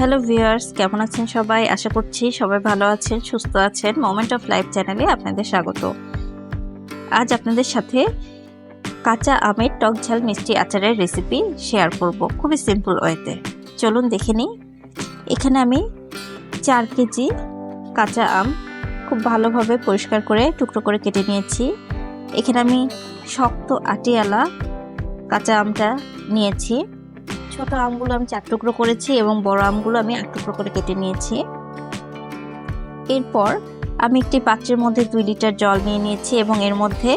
Hello viewers, কেমন আছেন সবাই? আশা করছি সবাই ভালো আছেন, সুস্থ আছেন। মোমেন্ট অফ লাইফ চ্যানেলে আপনাদের স্বাগত। আজ আপনাদের সাথে কাঁচা আমের টক ঝাল মিষ্টি আচারের রেসিপি শেয়ার করব খুবই সিম্পল ওয়েতে চলুন দেখে নিই। এখানে আমি চার কেজি কাঁচা আম খুব ভালোভাবে পরিষ্কার করে, টুকরো করে কেটে নিয়েছি। এখানে আমি শক্ত আটিয়ালা কাঁচা আমটা নিয়েছি। ছোট আমগুলো আমি চার টুকরো করেছি এবং বড় আমগুলো আমি আট টুকরো করে কেটে নিয়েছি। এরপর আমি একটি পাত্রের মধ্যে দুই লিটার জল নিয়ে নিয়েছি এবং এর মধ্যে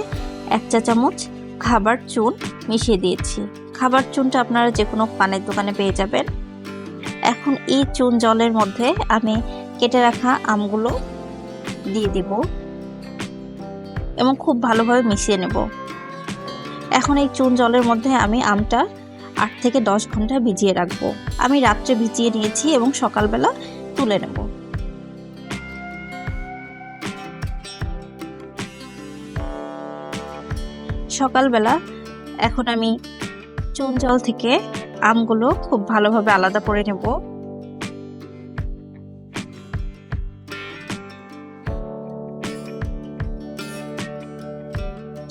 এক চা চামচ খাবার চুন মিশিয়ে দিয়েছি। খাবার চুনটা আপনারা যে কোনো পানের দোকানে পেয়ে যাবেন। এখন এই চুন জলের মধ্যে আমি কেটে রাখা আমগুলো দিয়ে দেব এবং খুব ভালোভাবে মিশিয়ে নেব। এখন এই চুন জলের মধ্যে আমি আমটা আট থেকে দশ ঘণ্টা ভিজিয়ে রাখব। আমি রাত্রে ভিজিয়ে নিয়েছি এবং সকালবেলা তুলে নেব। সকালবেলা এখন আমি চুন জল থেকে আমগুলো খুব ভালোভাবে আলাদা করে নেব।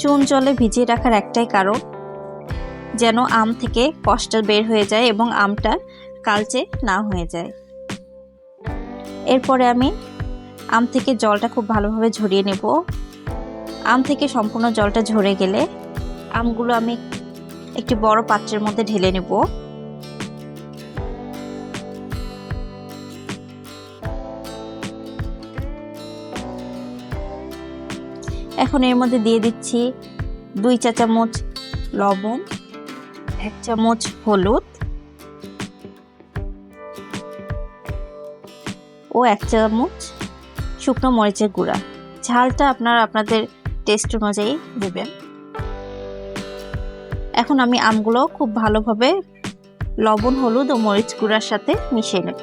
চুন জলে ভিজিয়ে রাখার একটাই কারণ যেন আম থেকে কষ্ট বের হয়ে যায় এবং আমটা কালচে না হয়ে যায়। এরপরে আমি আম থেকে জলটা খুব ভালোভাবে ঝরিয়ে নেব। আম থেকে সম্পূর্ণ জলটা ঝরে গেলে আমগুলো আমি একটি বড় পাত্রের মধ্যে ঢেলে নেব। এখন এর মধ্যে দিয়ে দিচ্ছি দুই চা চামচ লবণ। এক চামচ হলুদ ও এক চামচ শুকনো মরিচের গুঁড়া। ঝালটা আপনারা আপনাদের টেস্ট অনুযায়ী দেবেন। এখন আমি আমগুলো খুব ভালোভাবে লবণ, হলুদ ও মরিচ গুঁড়ার সাথে মিশিয়ে নেব।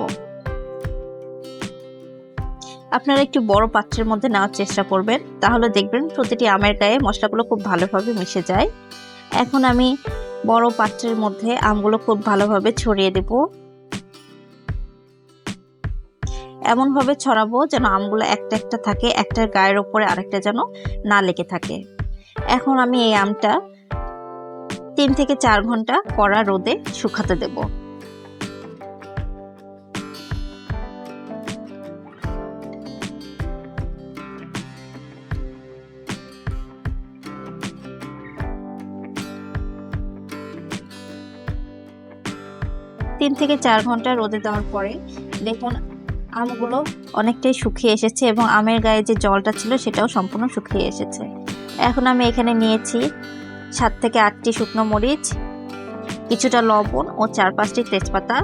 আপনারা একটু বড় পাত্রের মধ্যে নেওয়ার চেষ্টা করবেন, তাহলে দেখবেন প্রতিটি আমের গায়ে মশলাগুলো খুব ভালোভাবে মিশে যায়। এখন আমি বড় পাত্রের মধ্যে আমগুলো খুব ভালোভাবে ছড়িয়ে দেব। এমনভাবে ছড়াবো যেন আমগুলো একটা একটা থাকে, একটার গায়ের ওপরে আরেকটা যেন না লেগে থাকে। এখন আমি এই আমটা তিন থেকে চার ঘণ্টা কড়া রোদে শুকাতে দেব। তিন থেকে চার ঘণ্টা রোদে দেওয়ার পরে দেখুন, আমগুলো অনেকটাই শুকিয়ে এসেছে এবং আমের গায়ে যে জলটা ছিল সেটাও সম্পূর্ণ শুকিয়ে এসেছে। এখন আমি এখানে নিয়েছি সাত থেকে আটটি শুকনো মরিচ, কিছুটা লবণ ও চার পাঁচটি তেজপাতা।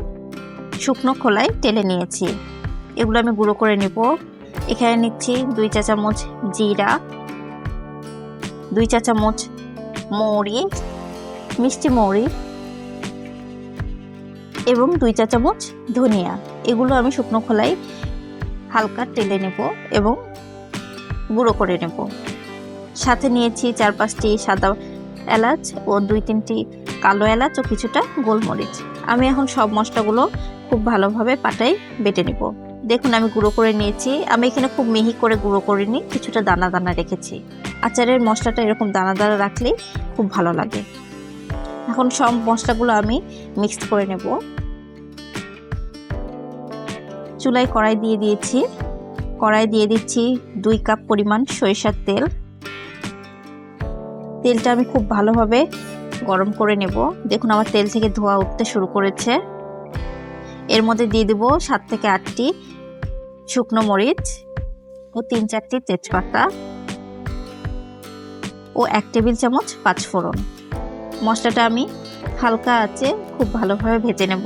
শুকনো খোলায় টেলে নিয়েছি। এগুলো আমি গুঁড়ো করে নেব। এখানে নিচ্ছি দুই চা চামচ জিরা, দুই চা চামচ মৌরি মিষ্টি মৌরি এবং দুই চা চামচ ধনিয়া। এগুলো আমি শুকনো খোলায় হালকা টেলে নেব এবং গুঁড়ো করে নেব। সাথে নিয়েছি চার পাঁচটি সাদা এলাচ ও দুই তিনটি কালো এলাচ ও কিছুটা গোলমরিচ। আমি এখন সব মশলাগুলো খুব ভালোভাবে পাটায় বেটে নেব। দেখুন, আমি গুঁড়ো করে নিয়েছি। আমি এখানে খুব মিহি করে গুঁড়ো করে নিই কিছুটা দানা দানা রেখেছি। আচারের মশলাটা এরকম দানা দানা রাখলে খুব ভালো লাগে। এখন সব মশলাগুলো আমি মিক্সড করে নেব। চুলায় কড়াই দিয়ে দিয়েছি। কড়াই দিয়ে দিচ্ছি দুই কাপ পরিমাণ সরিষার তেল। তেলটা আমি খুব ভালোভাবে গরম করে নেব। দেখুন আমার তেল থেকে ধোয়া উঠতে শুরু করেছে। এর মধ্যে দিয়ে দেবো সাত থেকে আটটি শুকনো মরিচ ও তিন চারটি তেজপাতা ও এক টেবিল চামচ পাঁচফোড়ন। মশলাটা আমি হালকা আছে, খুব ভালোভাবে ভেজে নেব।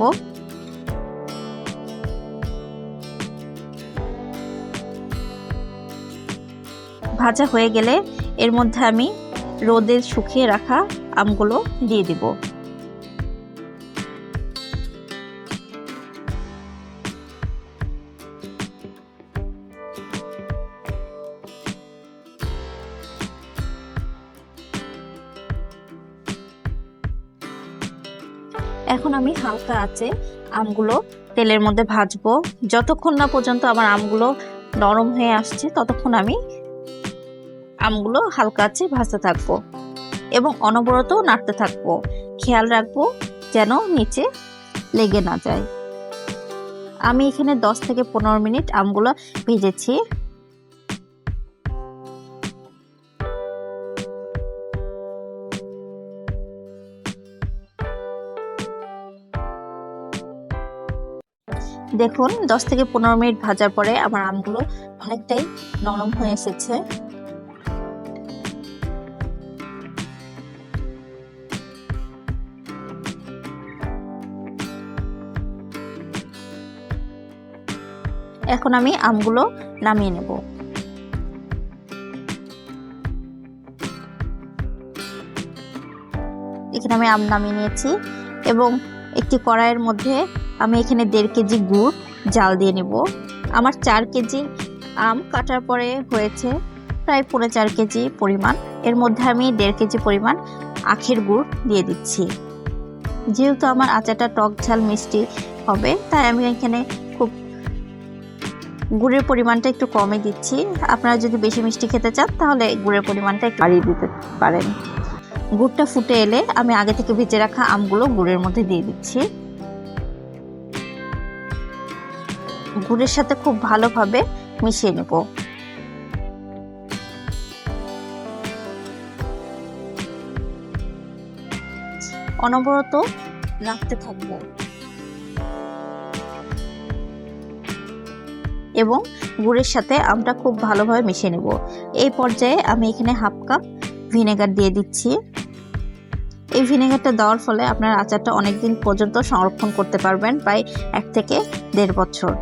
ভাজা হয়ে গেলে এর মধ্যে আমি রোদে শুকিয়ে রাখা আমগুলো দিয়ে দিব। এখন আমি হালকা আছে আমগুলো তেলের মধ্যে ভাজবো। যতক্ষণ না পর্যন্ত আমার আমগুলো নরম হয়ে আসছে, ততক্ষণ আমি আমগুলো হালকা আছে ভাজতে থাকব এবং অনবরত নাড়তে থাকব। খেয়াল রাখব যেন নিচে লেগে না যায়। আমি এখানে 10 থেকে পনেরো মিনিট আমগুলো ভেজেছি। দেখুন 10 থেকে পনেরো মিনিট ভাজার পরে আমার আমগুলো অনেকটাই নরম হয়ে এসেছে। এখন আমি আমগুলো নামিয়ে নেব। এখানে আমি আম নামিয়ে নিয়েছি এবং একটি কড়াইয়ের মধ্যে আমি এখানে দেড় কেজি গুড়, জাল দিয়ে নেব। আমার চার কেজি আম কাটার পরে হয়েছে প্রায় পৌনে চার কেজি পরিমাণ। এর মধ্যে আমি দেড় কেজি পরিমাণ আখের গুড় দিয়ে দিচ্ছি। যেহেতু আমার আচারটা টক ঝাল মিষ্টি হবে, তাই আমি এখানে খুব গুড়ের পরিমাণটা একটু কমে দিচ্ছি। আপনারা যদি বেশি মিষ্টি খেতে চান, তাহলে গুড়ের পরিমাণটা একটু বাড়িয়ে দিতে পারেন। গুড়টা ফুটে এলে আমি আগে থেকে ভেজে রাখা আমগুলো গুড়ের মধ্যে দিয়ে দিচ্ছি। গুড়ের সাথে খুব ভালোভাবে মিশিয়ে নেব। অনবরত রাখতে থাকব। এবং গুড়ের সাথে আমটা খুব ভালোভাবে মিশিয়ে নেব। এই পর্যায়ে আমি এখানে হাফ কাপ ভিনেগার দিয়ে দিচ্ছি। এই ভিনেগারটা দেওয়ার ফলে আপনার আচারটা অনেক দিন পর্যন্ত সংরক্ষণ করতে পারবেন, প্রায় এক থেকে দেড় বছর।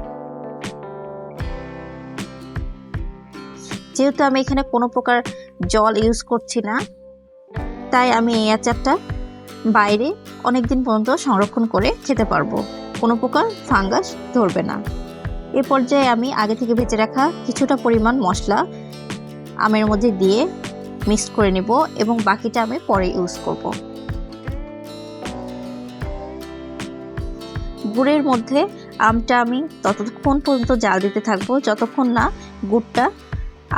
যেহেতু আমি এখানে কোনো প্রকার জল ইউজ করছি না, তাই আমি এই আচারটা বাইরে অনেক দিন পর্যন্ত সংরক্ষণ করে খেতে পারব। কোনো প্রকার ফাঙ্গাস ধরবে না। এ পর্যায়ে আমি আগে থেকে ভেজে রাখা কিছুটা পরিমাণ মশলা আমের মধ্যে দিয়ে মিক্সড করে নেব এবং বাকিটা আমি পরে ইউজ করব। গুড়ের মধ্যে আমটা আমি ততক্ষণ পর্যন্ত জাল দিতে থাকব, যতক্ষণ না গুড়টা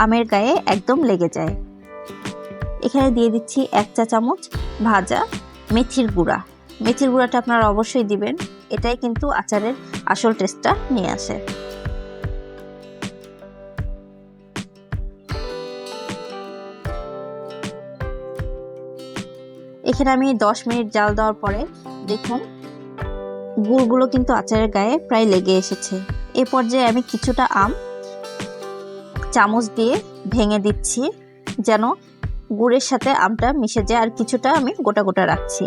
আমের গায়ে একদম লেগে যায়। এখানে দিয়ে দিচ্ছি এক চা চামচ ভাজা মেথির গুঁড়া। মেথির গুঁড়াটা আপনারা অবশ্যই দিবেন, এটাই কিন্তু আচারের আসল টেস্টটা নিয়ে আসে। এখানে আমি দশ মিনিট জাল দেওয়ার পরে দেখুন, গুড়গুলো কিন্তু আচারের গায়ে প্রায় লেগে এসেছে। এ পর্যায়ে আমি কিছুটা আম, চামচ দিয়ে ভেঙে দিচ্ছি, যেন গুড়ের সাথে আমটা মিশে যায়, আর কিছুটা আমি গোটা গোটা রাখছি।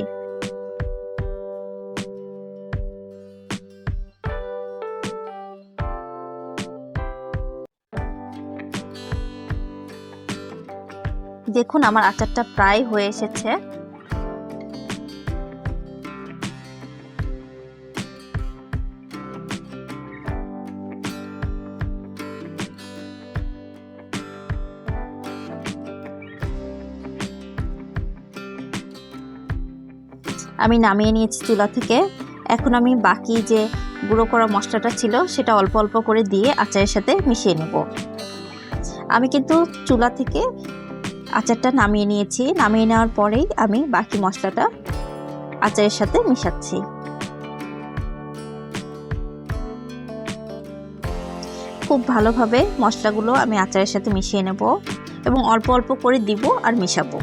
দেখুন, আমার আচারটা প্রায় হয়ে এসেছে। আমি নামিয়ে নিয়েছি চুলা থেকে। এখন আমি বাকি যে গুঁড়ো করা মশলাটা ছিল, সেটা অল্প অল্প করে দিয়ে আচারের সাথে মিশিয়ে নেব। আমি কিন্তু চুলা থেকে আচারটা নামিয়ে নিয়েছি। নামিয়ে নেওয়ার পরেই আমি বাকি মশলাটা আচারের সাথে মিশাচ্ছি। খুব ভালোভাবে মশলাগুলো আমি আচারের সাথে মিশিয়ে নেব এবং অল্প অল্প করে দিব আর মিশাবো।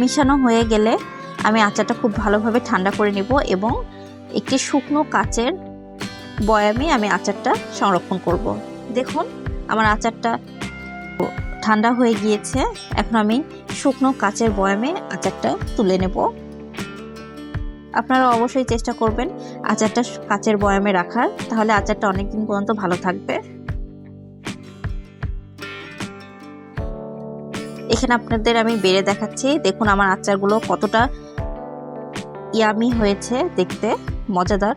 মিশানো হয়ে গেলে আমি আচারটা খুব ভালোভাবে ঠান্ডা করে নেব এবং একটি শুকনো কাচের বয়ামে আমি আচারটা সংরক্ষণ করব। দেখুন, আমার আচারটা ঠান্ডা হয়ে গিয়েছে। এখন আমি শুকনো কাচের বয়ামে আচারটা তুলে নেব। আপনারা অবশ্যই চেষ্টা করবেন আচারটা কাচের বয়ামে রাখার। তাহলে আচারটা অনেক দিন পর্যন্ত ভালো থাকবে। এখানে আপনাদের আমি বেড়ে দেখাচ্ছি। দেখুন আমার আচারগুলো কতটা ইয়ামি হয়েছে দেখতে, মজাদার।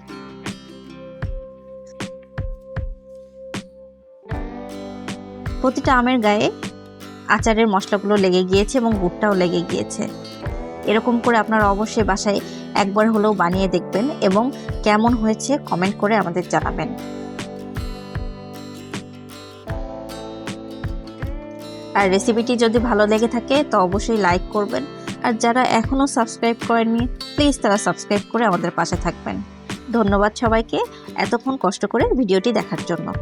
প্রতিটা আমের গায়ে আচারের মশলাগুলো লেগে গিয়েছে এবং গুড়টাও লেগে গিয়েছে। এরকম করে আপনারা অবশ্যই বাসায় একবার হলেও বানিয়ে দেখবেন এবং কেমন হয়েছে কমেন্ট করে আমাদের জানাবেন। আর রেসিপিটি যদি ভালো লেগে থাকে, তো অবশ্যই লাইক করবেন। আর যারা এখনও সাবস্ক্রাইব করেননি প্লিজ তারা সাবস্ক্রাইব করে আমাদের পাশে থাকবেন। ধন্যবাদ সবাইকে, এতক্ষণ কষ্ট করে ভিডিওটি দেখার জন্য।